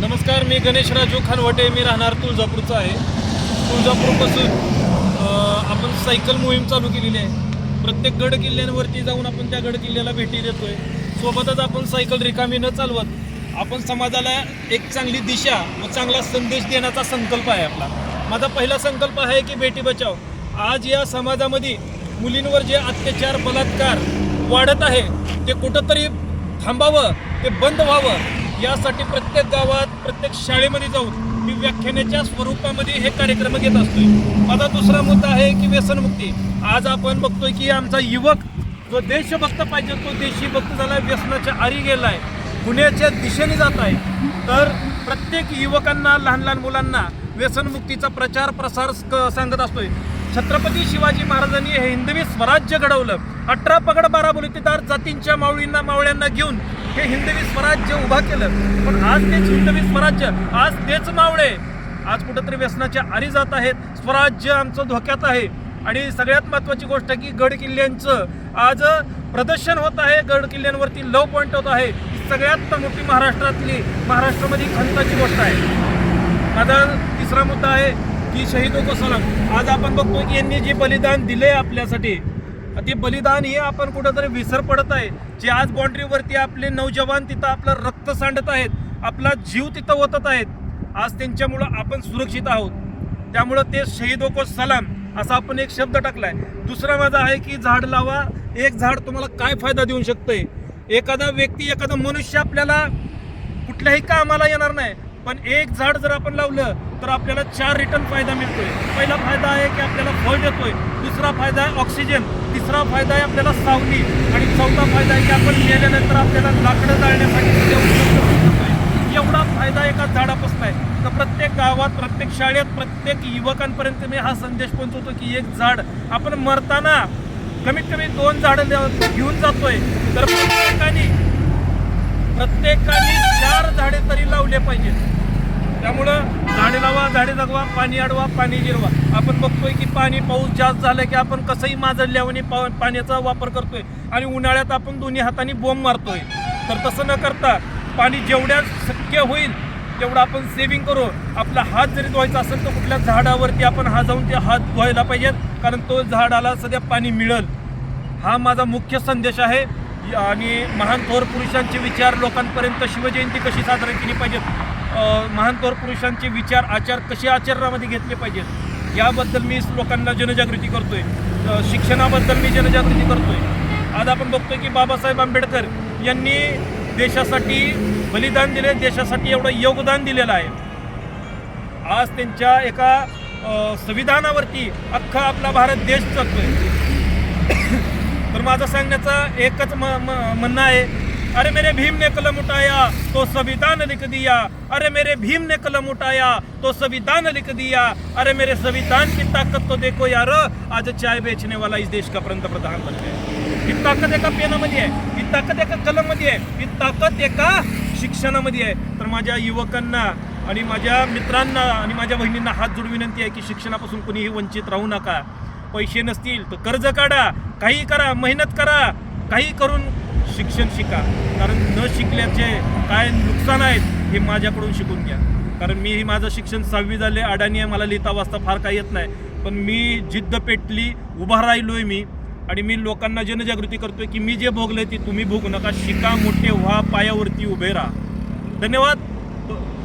नमस्कार मी गणेश राजू खानवटे. मी राहणार तुळजापूरचा आहे. तुळजापूरपासून आपण सायकल मोहीम चालू केलेली आहे. प्रत्येक गड किल्ल्यांवरती जाऊन आपण त्या गड किल्ल्याला भेटी देतोय. सोबतच आपण सायकल रिकामी न चालवत आपण समाजाला एक चांगली दिशा व चांगला संदेश देण्याचा संकल्प आहे आपला. माझा पहिला संकल्प आहे की बेटी बचाव. आज या समाजामध्ये मुलींवर जे अत्याचार बलात्कार वाढत आहे ते कुठंतरी थांबावं ते बंद व्हावं यासाठी प्रत्येक गावात प्रत्येक शाळेमध्ये जाऊन मी व्याख्यानाच्या स्वरूपामध्ये हे कार्यक्रम घेत असतोय. माझा दुसरा मुद्दा आहे की व्यसनमुक्ती. आज आपण बघतोय की आमचा युवक जो देशभक्त पाहिजे तो देशी भक्त झाला व्यसनाच्या आरी गेलाय गुन्ह्याच्या दिशेने जात आहे. तर प्रत्येक युवकांना लहान लहान मुलांना व्यसनमुक्तीचा प्रचार प्रसार सांगत असतोय. छत्रपती शिवाजी महाराजांनी हे हिंदवी स्वराज्य घडवलं. अठरा पगड बारा बलुतेदार जातींच्या मावळींना मावळ्यांना घेऊन हे हिंदवी स्वराज्य उभा केलं. पण आज तेच हिंदवी स्वराज्य आज तेच मावळे. आज कुठंतरी व्यसनाच्या आरी जात आहेत. स्वराज्य आमचं धोक्यात आहे. आणि सगळ्यात महत्त्वाची गोष्ट की गड किल्ल्यांचं आज प्रदर्शन होत आहे. गड किल्ल्यांवरती लव पॉईंट होत आहे. सगळ्यात मोठी महाराष्ट्रातली महाराष्ट्रामध्ये खंताची गोष्ट आहे. माझा तिसरा मुद्दा आहे की शहीदो को सलाम आज आपण बघतो की यांनी जे बलिदान दिले आपल्यासाठी ते बलिदान हे आपण कुठंतरी विसर पडत आहे. जे आज बाँड्रीवरती आपले नौजवान तिथं आपलं रक्त सांडत आहेत आपला जीव तिथं ओतत आहेत आज त्यांच्यामुळं आपण सुरक्षित आहोत. त्यामुळं ते शहीदो को सलाम असा आपण एक शब्द टाकलाय. दुसरा माझा आहे की झाड लावा एक झाड तुम्हाला काय फायदा देऊ शकतंय? एखादा व्यक्ती एखादा मनुष्य आपल्याला कुठल्याही कामाला येणार नाही. पण एक झाड जर आपण लावलं तर आपल्याला चार रिटर्न फायदा मिळतोय. पहिला फायदा आहे की आपल्याला फळ देतोय दुसरा फायदा आहे ऑक्सिजन तिसरा फायदा आहे आपल्याला सावली आणि चौथा फायदा आहे की आपण मेल्यानंतर आपल्याला लाकडं जाळण्यासाठी एवढा फायदा एका झाडापासून आहे. तर प्रत्येक गावात प्रत्येक शाळेत प्रत्येक युवकांपर्यंत मी हा संदेश पोहोचवतो की एक झाड आपण मरताना कमीत कमी दोन झाडं घेऊन जातोय. तर प्रत्येकाने प्रत्येकाने चार झाडे तरी लावले पाहिजेत. त्यामुळं झाडे लावा झाडे जगवा पाणी अडवा पाणी जिरवा. आपण बघतोय की पाणी पाऊस जास्त झालं की आपण कसंही माजडल्याने पा पाण्याचा वापर करतोय. आणि उन्हाळ्यात आपण दोन्ही हाताने बोंब मारतोय. तर तसं न करता पाणी जेवढ्या शक्य होईल तेवढं आपण सेविंग करू. आपला हात जरी धुवायचा असेल तर कुठल्या झाडावरती आपण हा जाऊन ते हात धुवायला पाहिजेत कारण तो झाडाला सध्या पाणी मिळेल. हा माझा मुख्य संदेश आहे. आणि महान थोर पुरुषांचे विचार लोकांपर्यंत शिवजयंती कशी साजरी केली पाहिजेत अ, महान पुरुषांचे विचार आचार कसे आचरणामध्ये घेतले पाहिजेत? याबद्दल मी लोकांना जनजागृती करतोय. शिक्षणाबद्दल मी जनजागृती करतोय. आज आपण बघतोय की बाबासाहेब आंबेडकर यांनी देशासाठी बलिदान दिले देशासाठी एवढं योगदान दिलेलं आहे. आज त्यांच्या एका संविधानावरती अख्खा आपला भारत देश चालतोय. तर माझं सांगण्याचा एकच म- म- म्हणणं आहे अरे मेरे भीम ने कलम उठाया तो संविधान लिख दिया। अरे मेरे भीम ने कलम उठाया तो संविधान लिख दिया। अरे मेरे संविधान की ताकत तो देखो यार आज चाय बेचने वाला इस देश का पंत प्रधान बन गया। ही ताकद एका पेनामध्ये आहे ही ताकद एका कलममध्ये आहे ही ताकद एका शिक्षणामध्ये आहे. तर माझ्या युवकांना आणि माझ्या मित्रांना आणि माझ्या बहिणींना हात जोडून विनंती आहे की शिक्षणापासून कुणीही वंचित राहू नका. पैसे नसतील तर कर्ज काढा काही करा मेहनत करा काही करून शिक्षण शिका. कारण न शिकल्याचे काय नुकसान आहेत हे माझ्याकडून शिकून घ्या. कारण मी माझं शिक्षण सहावी झाले अडाणी आहे मला लिहिता वाचता फार काही येत नाही. पण मी जिद्द पेटली उभा राहिलो आहे मी आणि मी लोकांना जनजागृती करतोय की मी जे भोगले ती तुम्ही भोगू नका. शिका मोठे व्हा पायावरती उभे राहा. धन्यवाद.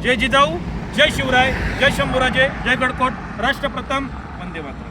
जय जिजाऊ जय शिवराय जय शंभूराजे जय गडकोट. राष्ट्रप्रथम वंदे मातरम.